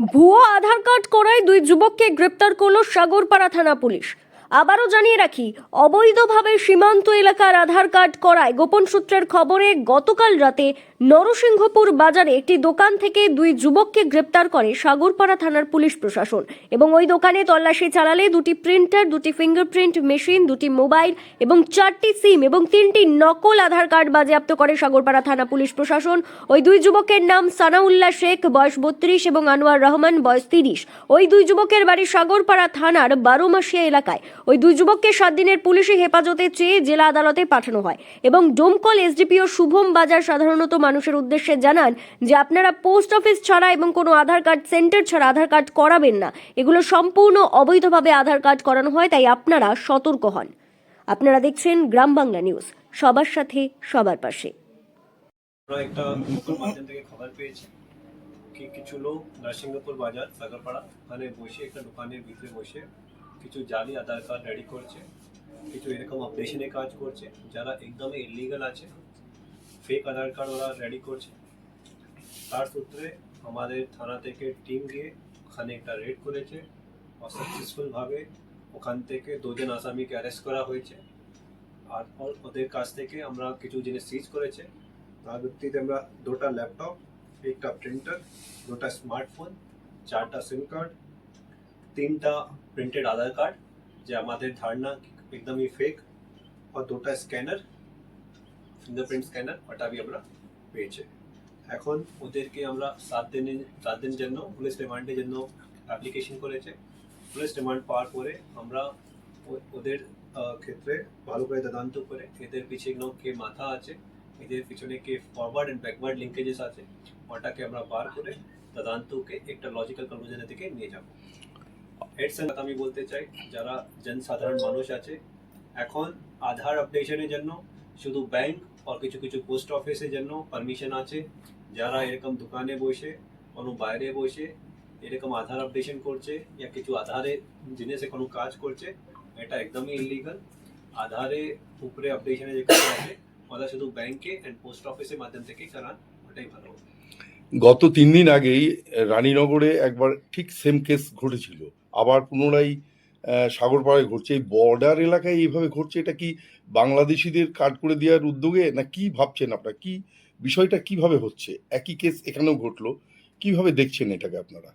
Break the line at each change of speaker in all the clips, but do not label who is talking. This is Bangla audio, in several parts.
ভুয়ো আধার কার্ড করায় দুই যুবককে গ্রেপ্তার করল সাগরপাড়া থানা পুলিশ। আবারও জানিয়ে রাখি, অবৈধভাবে সীমান্ত এলাকার আধার কার্ড করায় গোপন সূত্রের খবরে গতকাল রাতে নরসিংহপুর বাজারে একটি দোকান থেকে দুই যুবককে গ্রেপ্তার করে সাগরপাড়া থানার পুলিশ প্রশাসন এবং ওই দোকানে তল্লাশি চালালে দুটি প্রিন্টার, দুটি ফিঙ্গারপ্রিন্ট মেশিন, দুটি মোবাইল এবং চারটি সিম এবং তিনটি নকল আধার কার্ড বাজেয়াপ্ত করে সাগরপাড়া থানা পুলিশ প্রশাসন। ওই দুই যুবকের নাম সানাউল্লাহ শেখ, বয়স বত্রিশ এবং আনোয়ার রহমান, বয়স তিরিশ। ওই দুই যুবকের বাড়ি সাগরপাড়া থানার বারোমাসিয়া এলাকায়। ওই দুই যুবককে সাত দিনের পুলিশি হেফাজতে চেয়ে জেলা আদালতে পাঠানো হয় এবং ডোমকল এসডিপিও শুভম বাজার সাধারণত মানুষের উদ্দেশ্যে জানান যে আপনারা পোস্ট অফিস ছাড়া এবং কোনো আধার কার্ড সেন্টার ছাড়া আধার কার্ড করাবেন না। এগুলো সম্পূর্ণ অবৈধভাবে আধার কার্ড করানো হয়, তাই আপনারা সতর্ক হন। আপনারা দেখছেন গ্রাম বাংলা নিউজ। সবার সাথে, সবার পাশে।
কিছু লোক নরসিংহপুর বাজার, সাগরপাড়া, ওখানে বসে একটা দোকানের ভিতরে বসে কিছু জালি, আধার কার্ড রেডি করছে, কিছু এরকম অপারেশনে কাজ করছে, যারা একদমই ইলিগাল আছে ফেক আধার কার্ড ওরা রেডি করছে। তার সূত্রে আমাদের থানা থেকে টিম গিয়ে ওখানে একটা রেড করেছে আর সাকসেসফুলভাবে ওখান থেকে দুজন আসামিকে অ্যারেস্ট করা হয়েছে। আর ওদের কাছ থেকে আমরা কিছু জিনিস সিজ করেছে। তার ভিত্তিতে আমরা দুটা ল্যাপটপ একটা প্রিন্টার দুটা স্মার্টফোন চারটা সিম কার্ড তিনটা প্রিন্টেড আধার কার্ড যে আমাদের ধারণা একদমই ফেক আর দুটা স্ক্যানার ফিঙ্গারপ্রিন্ট স্ক্যানার ওটা বি আমরা পেয়েছে। এখন ওদেরকে আমরা সাত দিনের সাত দিনের জন্য পুলিশ রিমান্ডের জন্য অ্যাপ্লিকেশন করেছে। পুলিশ রিমান্ড পাওয়ার পরে আমরা ওদের ক্ষেত্রে ভালো করে তদন্ত করে এদের পিছনে কে মাথা আছে, এদের পিছনে কে ফরওয়ার্ড এন্ড ব্যাকওয়ার্ড লিঙ্কেজেস আছে, ওটাকে আমরা বার করে তদন্তকে একটা লজিক্যাল কনক্লুশনের দিকে নিয়ে যাব। সঙ্গে আমি বলতে চাই, যারা জনসাধারণ মানুষ আছে, এখন আধার আপডেশনের জন্য শুধু ব্যাংক আর কিছু কিছু পোস্ট অফিসের জন্য পারমিশন আছে। যারা এরকম দোকানে বসে, কোনো বাইরে বসে, এরকম আধার আপডেশন করছে या কিছু আধারে জিনিসে কোনো কাজ করছে, এটা একদমই ইলিগাল আধারে উপরে আপডেশনে যে কাজ আছে, ওটা শুধু ব্যাংকে এন্ড পোস্ট অফিসের মাধ্যম থেকে করান ওটাই ভালো।
গত তিন দিন আগেই রানীনগরে একবার ঠিক সেম কেস ঘটেছিল। আবার পুনরায় সাগরপাড়ায় ঘটছে। এই বর্ডার এলাকায় এইভাবে ঘটছে, এটা কি বাংলাদেশিদের কাট করে দেওয়ার উদ্যোগে? না কি ভাবছেন আপনারা? কি বিষয়টা কীভাবে হচ্ছে? একই কেস এখানেও ঘটলো। কীভাবে দেখছেন এটাকে আপনারা?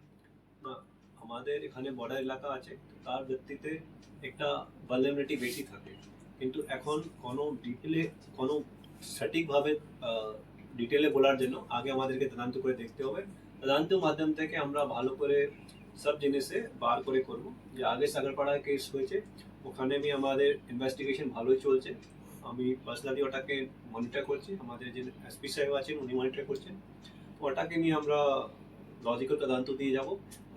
আমাদের এখানে বর্ডার এলাকা আছে, তার ভিত্তিতে একটা ভালনারেবিলিটি বেশি থাকে। কিন্তু এখন কোনো ডিটেলে কোনো সঠিকভাবে ডিটেলে বলার জন্য আগে আমাদেরকে তদন্ত করে দেখতে হবে। তদন্তের মাধ্যম থেকে আমরা ভালো করে সব জিনিসে বার করে করব। যে আগে সাগরপাড়ায় কেস হয়েছে ওখানে আমি আমাদের ইনভেস্টিগেশন ভালোই চলছে। আমি পার্সোনালি ওটাকে মনিটর করছি। আমাদের যে এসপি সাহেব আছেন উনি মনিটর করছেন। ওটাকে নিয়ে আমরা লজিক্যাল তদন্ত দিয়ে যাব।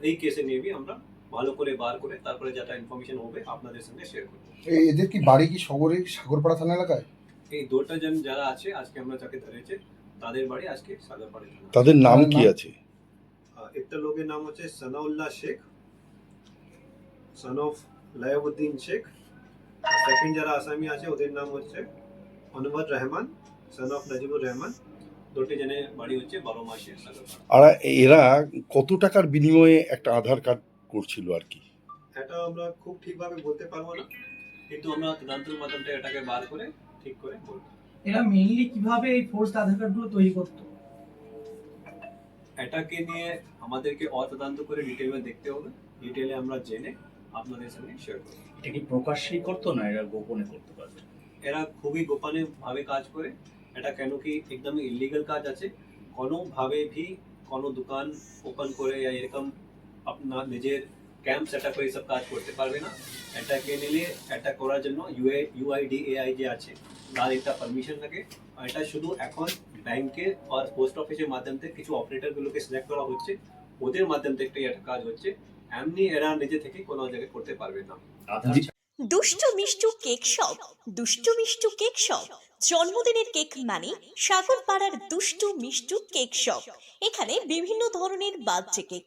এই কেসে নিয়ে বি আমরা ভালো করে বার করে তারপরে যেটা ইনফরমেশন হবে আপনাদের সঙ্গে শেয়ার করব।
এদের কি বাড়ি কি শহরে সাগরপাড়া থানা এলাকায়?
এই দুটা জন যারা আছে আজকে আমরা যাকে ধরেছে তাদের বাড়ি আজকে সাগরপাড়ে থানা।
তাদের নাম কি আছে?
একটা লোকের নাম হচ্ছে Sanaullah Sheikh son of Layabuddin Sheikh. Second যারা আসামি আছে ওদের নাম হচ্ছে অনুবাদ রহমান সন অফ নাজিবুর রহমান। দুটি জনে বাড়ি হচ্ছে বারো মাসে
আর এরা কত টাকার বিনিময়ে একটা আধার কার্ড করছিল আর কি?
এটা আমরা খুব ঠিকভাবে বলতে পারব না কিন্তু আমরা তদন্তের মাধ্যমে এটাকে বার করে ঠিক করে বলব।
এরা মেইনলি কীভাবে এই ফোর্স আধার কার্ডগুলো তৈরি করতো?
এটাকে নিয়ে আমাদেরকে অতদান্ত করে ডিটেলে দেখতে হবে। ডিটেলে আমরা জেনে আপনাদের সঙ্গে শেয়ার করব।
এটা কি প্রকাশ্যেই করতো না এরা গোপনে করতে পারবে
এরা খুবই গোপনে ভাবে কাজ করে। এটা কেন কি একদম ইলিগাল কাজ আছে? কোনোভাবে ভি কোনো দোকান ওপেন করে या এরকম আপনার নিজের ক্যাম্প সেট করে সব কাজ করতে পারবে না। এটাকে নিলে এটা করার জন্য ইউআই ইউআইডি এআই যে আছে একটা পারমিশন লাগে আর এটা শুধু এখন ব্যাংকে আর পোস্ট অফিসের মাধ্যম থেকে কিছু অপারেটরগুলোকে সিলেক্ট করা হচ্ছে। ওদের মাধ্যম থেকে এটা কাজ হচ্ছে। এমনি এরা নিজে থেকে কোনো জায়গায় করতে পারবে না।
আধার
দুষ্টু Mishtu cake shop. Dushtu Mishtu cake shop. জন্মদিনের কেক মানে সাগর পাড়ার দুষ্টু মিষ্টু কেক শপ। এখানে বিভিন্ন ধরনের বার্থডে কেক।